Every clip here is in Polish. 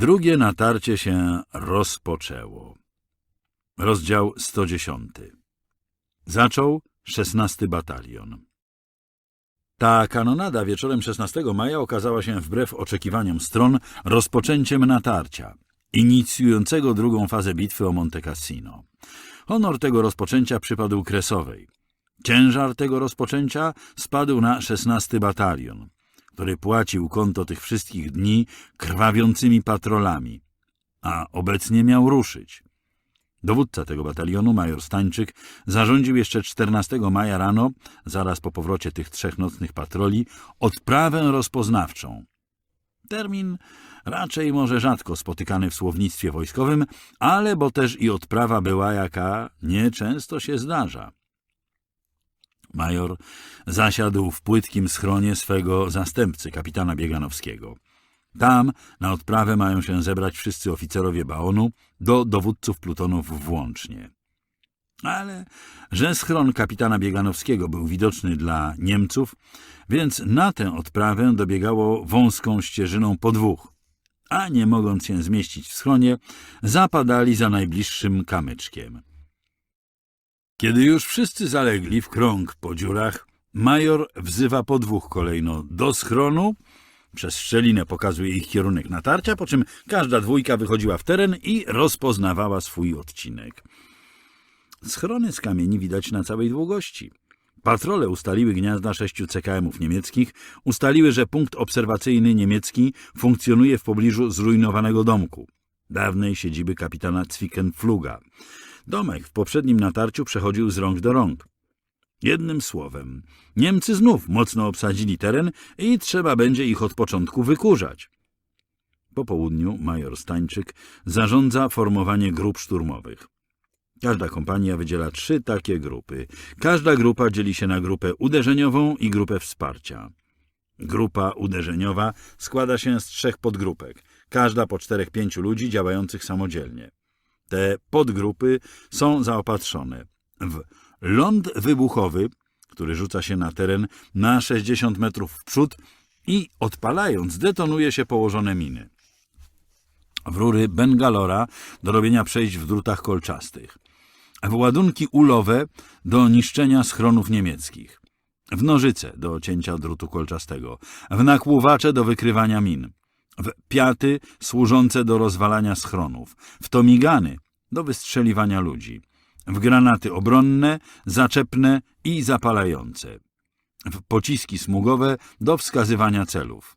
Drugie natarcie się rozpoczęło. Rozdział 110. Zaczął 16 batalion. Ta kanonada wieczorem 16 maja okazała się wbrew oczekiwaniom stron rozpoczęciem natarcia, inicjującego drugą fazę bitwy o Monte Cassino. Honor tego rozpoczęcia przypadł Kresowej. Ciężar tego rozpoczęcia spadł na 16 batalion, który płacił konto tych wszystkich dni krwawiącymi patrolami, a obecnie miał ruszyć. Dowódca tego batalionu, major Stańczyk, zarządził jeszcze 14 maja rano, zaraz po powrocie tych trzech nocnych patroli, odprawę rozpoznawczą. Termin raczej może rzadko spotykany w słownictwie wojskowym, ale bo też i odprawa była jaka nieczęsto się zdarza. Major zasiadł w płytkim schronie swego zastępcy, kapitana Bieganowskiego. Tam na odprawę mają się zebrać wszyscy oficerowie Baonu, do dowódców plutonów włącznie. Ale że schron kapitana Bieganowskiego był widoczny dla Niemców, więc na tę odprawę dobiegało wąską ścieżyną po dwóch, a nie mogąc się zmieścić w schronie, zapadali za najbliższym kamyczkiem. Kiedy już wszyscy zalegli w krąg po dziurach, major wzywa po dwóch kolejno do schronu, przez szczelinę pokazuje ich kierunek natarcia, po czym każda dwójka wychodziła w teren i rozpoznawała swój odcinek. Schrony z kamieni widać na całej długości. Patrole ustaliły gniazda sześciu CKM-ów niemieckich, ustaliły, że punkt obserwacyjny niemiecki funkcjonuje w pobliżu zrujnowanego domku, dawnej siedziby kapitana Zwickenfluga. Domek w poprzednim natarciu przechodził z rąk do rąk. Jednym słowem, Niemcy znów mocno obsadzili teren i trzeba będzie ich od początku wykurzać. Po południu major Stańczyk zarządza formowanie grup szturmowych. Każda kompania wydziela trzy takie grupy. Każda grupa dzieli się na grupę uderzeniową i grupę wsparcia. Grupa uderzeniowa składa się z trzech podgrupek, każda po czterech pięciu ludzi działających samodzielnie. Te podgrupy są zaopatrzone w ląd wybuchowy, który rzuca się na teren na 60 metrów w przód i odpalając detonuje się położone miny. W rury Bengalora do robienia przejść w drutach kolczastych. W ładunki ulowe do niszczenia schronów niemieckich. W nożyce do cięcia drutu kolczastego. W nakłuwacze do wykrywania min. W piaty służące do rozwalania schronów. W tomigany do wystrzeliwania ludzi w granaty obronne, zaczepne i zapalające, w pociski smugowe do wskazywania celów.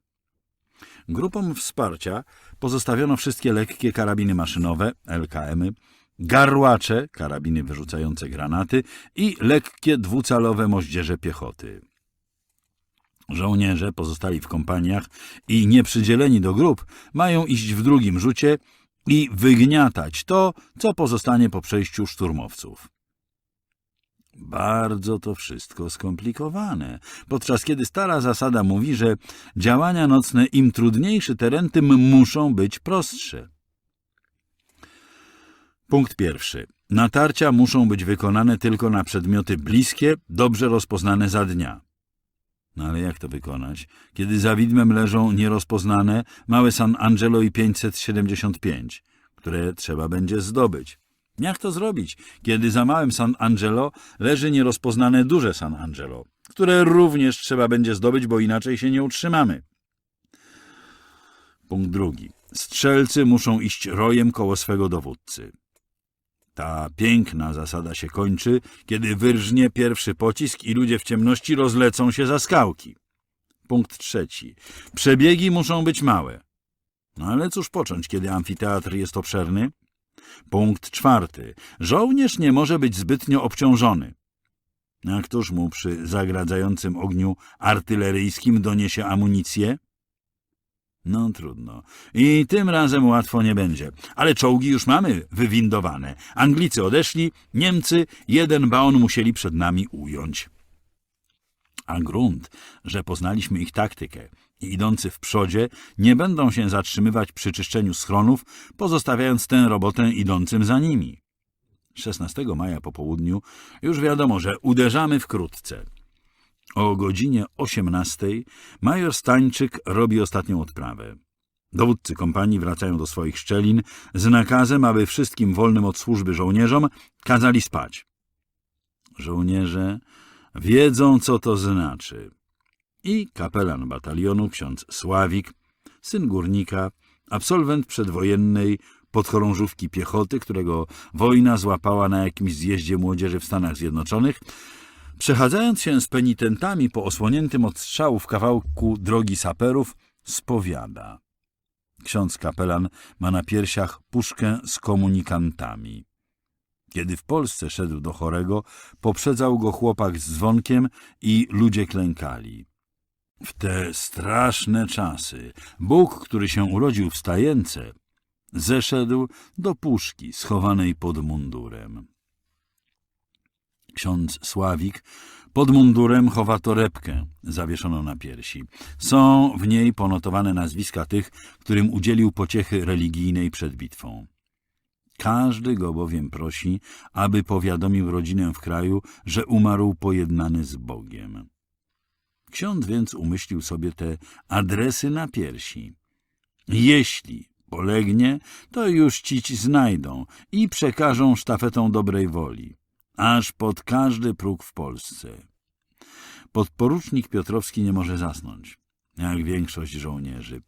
Grupom wsparcia pozostawiono wszystkie lekkie karabiny maszynowe, LKM-y, garłacze, karabiny wyrzucające granaty i lekkie dwucalowe moździerze piechoty. Żołnierze pozostali w kompaniach i nieprzydzieleni do grup mają iść w drugim rzucie i wygniatać to, co pozostanie po przejściu szturmowców. Bardzo to wszystko skomplikowane, podczas kiedy stara zasada mówi, że działania nocne im trudniejszy teren, tym muszą być prostsze. Punkt pierwszy. Natarcia muszą być wykonane tylko na przedmioty bliskie, dobrze rozpoznane za dnia. No ale jak to wykonać, kiedy za widmem leżą nierozpoznane małe San Angelo i 575, które trzeba będzie zdobyć? Jak to zrobić, kiedy za małym San Angelo leży nierozpoznane duże San Angelo, które również trzeba będzie zdobyć, bo inaczej się nie utrzymamy? Punkt drugi. Strzelcy muszą iść rojem koło swego dowódcy. Ta piękna zasada się kończy, kiedy wyrżnie pierwszy pocisk i ludzie w ciemności rozlecą się za skałki. Punkt trzeci. Przebiegi muszą być małe. No ale cóż począć, kiedy amfiteatr jest obszerny? Punkt czwarty. Żołnierz nie może być zbytnio obciążony. A któż mu przy zagradzającym ogniu artyleryjskim doniesie amunicję? No trudno. I tym razem łatwo nie będzie. Ale czołgi już mamy wywindowane. Anglicy odeszli, Niemcy jeden baon musieli przed nami ująć. A grunt, że poznaliśmy ich taktykę i idący w przodzie nie będą się zatrzymywać przy czyszczeniu schronów, pozostawiając tę robotę idącym za nimi. 16 maja po południu już wiadomo, że uderzamy wkrótce. O godzinie 18 major Stańczyk robi ostatnią odprawę. Dowódcy kompanii wracają do swoich szczelin z nakazem, aby wszystkim wolnym od służby żołnierzom kazali spać. Żołnierze wiedzą, co to znaczy. I kapelan batalionu, ksiądz Sławik, syn górnika, absolwent przedwojennej podchorążówki piechoty, którego wojna złapała na jakimś zjeździe młodzieży w Stanach Zjednoczonych, przechadzając się z penitentami po osłoniętym od strzałów kawałku drogi saperów, spowiada. Ksiądz kapelan ma na piersiach puszkę z komunikantami. Kiedy w Polsce szedł do chorego, poprzedzał go chłopak z dzwonkiem i ludzie klękali. W te straszne czasy Bóg, który się urodził w stajence, zeszedł do puszki schowanej pod mundurem. Ksiądz Sławik pod mundurem chowa torebkę zawieszoną na piersi. Są w niej ponotowane nazwiska tych, którym udzielił pociechy religijnej przed bitwą. Każdy go bowiem prosi, aby powiadomił rodzinę w kraju, że umarł pojednany z Bogiem. Ksiądz więc umyślił sobie te adresy na piersi. Jeśli polegnie, to już cić znajdą i przekażą sztafetą dobrej woli, aż pod każdy próg w Polsce. Podporucznik Piotrowski nie może zasnąć, jak większość żołnierzy.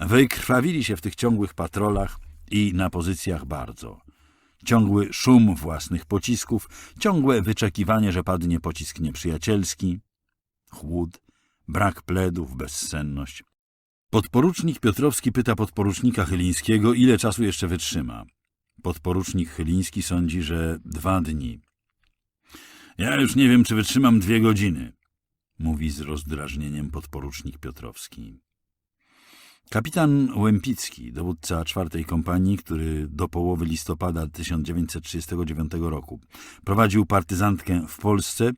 Wykrwawili się w tych ciągłych patrolach i na pozycjach bardzo. Ciągły szum własnych pocisków, ciągłe wyczekiwanie, że padnie pocisk nieprzyjacielski, chłód, brak pledów, bezsenność. Podporucznik Piotrowski pyta podporucznika Chylińskiego, ile czasu jeszcze wytrzyma. Podporucznik Chyliński sądzi, że dwa dni. Ja już nie wiem, czy wytrzymam dwie godziny, mówi z rozdrażnieniem podporucznik Piotrowski. Kapitan Łępicki, dowódca czwartej kompanii, który do połowy listopada 1939 roku prowadził partyzantkę w Polsce,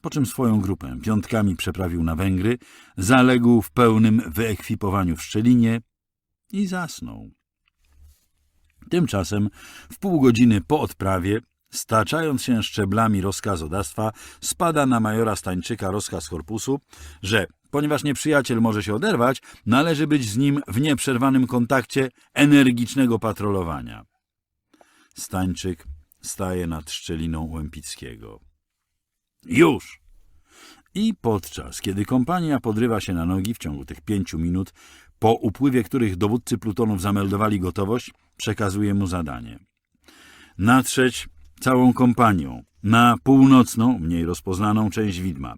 po czym swoją grupę piątkami przeprawił na Węgry, zaległ w pełnym wyekwipowaniu w Szczelinie i zasnął. Tymczasem w pół godziny po odprawie, staczając się szczeblami rozkazodawstwa, spada na majora Stańczyka rozkaz korpusu, że ponieważ nieprzyjaciel może się oderwać, należy być z nim w nieprzerwanym kontakcie energicznego patrolowania. Stańczyk staje nad szczeliną Łępickiego. Już! I podczas, kiedy kompania podrywa się na nogi w ciągu tych pięciu minut, po upływie których dowódcy plutonów zameldowali gotowość, przekazuje mu zadanie. Natrzeć całą kompanią na północną, mniej rozpoznaną część widma.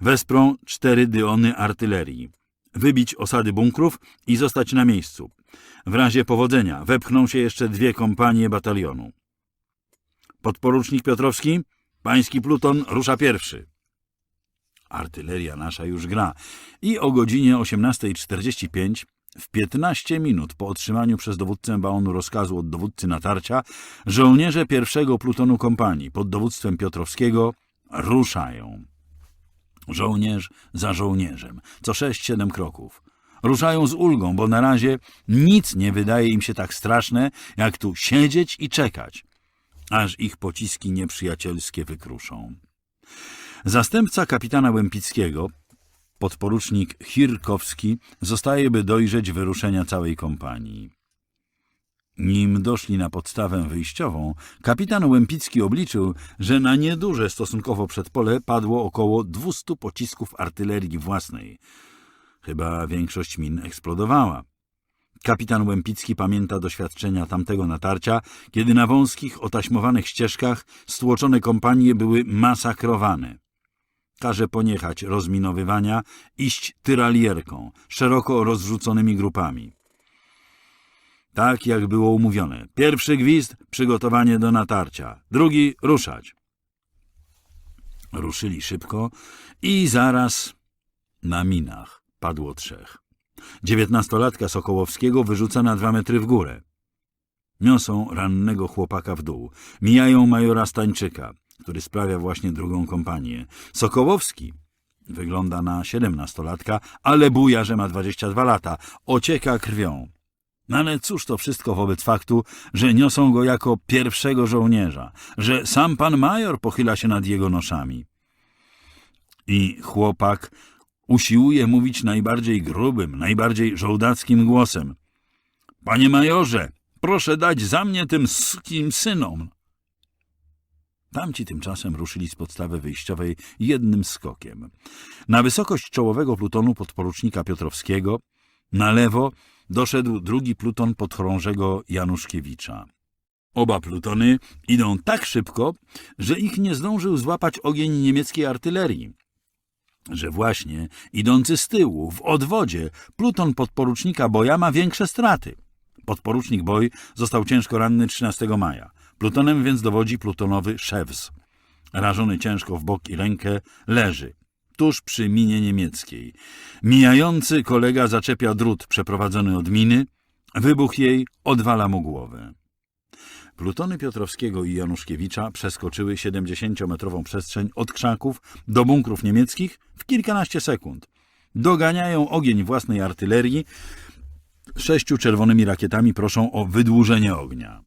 Wesprą cztery dyony artylerii. Wybić osady bunkrów i zostać na miejscu. W razie powodzenia wepchną się jeszcze dwie kompanie batalionu. Podporucznik Piotrowski, pański pluton rusza pierwszy. Artyleria nasza już gra i o godzinie 18.45 w 15 minut po otrzymaniu przez dowódcę baonu rozkazu od dowódcy natarcia, żołnierze pierwszego plutonu kompanii pod dowództwem Piotrowskiego ruszają. Żołnierz za żołnierzem, co 6-7 kroków. Ruszają z ulgą, bo na razie nic nie wydaje im się tak straszne, jak tu siedzieć i czekać, aż ich pociski nieprzyjacielskie wykruszą. Zastępca kapitana Łępickiego, podporucznik Chirkowski, zostaje, by dojrzeć wyruszenia całej kompanii. Nim doszli na podstawę wyjściową, kapitan Łępicki obliczył, że na nieduże stosunkowo przedpole padło około 200 pocisków artylerii własnej. Chyba większość min eksplodowała. Kapitan Łępicki pamięta doświadczenia tamtego natarcia, kiedy na wąskich, otaśmowanych ścieżkach stłoczone kompanie były masakrowane. Każe poniechać rozminowywania, iść tyralierką, szeroko rozrzuconymi grupami. Tak jak było umówione. Pierwszy gwizd, przygotowanie do natarcia. Drugi, ruszać. Ruszyli szybko i zaraz na minach padło trzech. Dziewiętnastolatka Sokołowskiego wyrzuca na dwa metry w górę. Niosą rannego chłopaka w dół. Mijają majora Stańczyka, który sprawia właśnie drugą kompanię. Sokołowski wygląda na siedemnastolatka, ale buja, że ma dwadzieścia dwa lata. Ocieka krwią. No ale cóż to wszystko wobec faktu, że niosą go jako pierwszego żołnierza, że sam pan major pochyla się nad jego noszami. I chłopak usiłuje mówić najbardziej grubym, najbardziej żołdackim głosem. Panie majorze, proszę dać za mnie tym skim synom. Tamci tymczasem ruszyli z podstawy wyjściowej jednym skokiem. Na wysokość czołowego plutonu podporucznika Piotrowskiego na lewo doszedł drugi pluton podchorążego Januszkiewicza. Oba plutony idą tak szybko, że ich nie zdążył złapać ogień niemieckiej artylerii. Że właśnie idący z tyłu, w odwodzie, pluton podporucznika Boja ma większe straty. Podporucznik Boj został ciężko ranny 13 maja. Plutonem więc dowodzi plutonowy Szewz. Rażony ciężko w bok i rękę, leży, tuż przy minie niemieckiej. Mijający kolega zaczepia drut przeprowadzony od miny, wybuch jej odwala mu głowę. Plutony Piotrowskiego i Januszkiewicza przeskoczyły 70-metrową przestrzeń od krzaków do bunkrów niemieckich w kilkanaście sekund. Doganiają ogień własnej artylerii, sześciu czerwonymi rakietami proszą o wydłużenie ognia.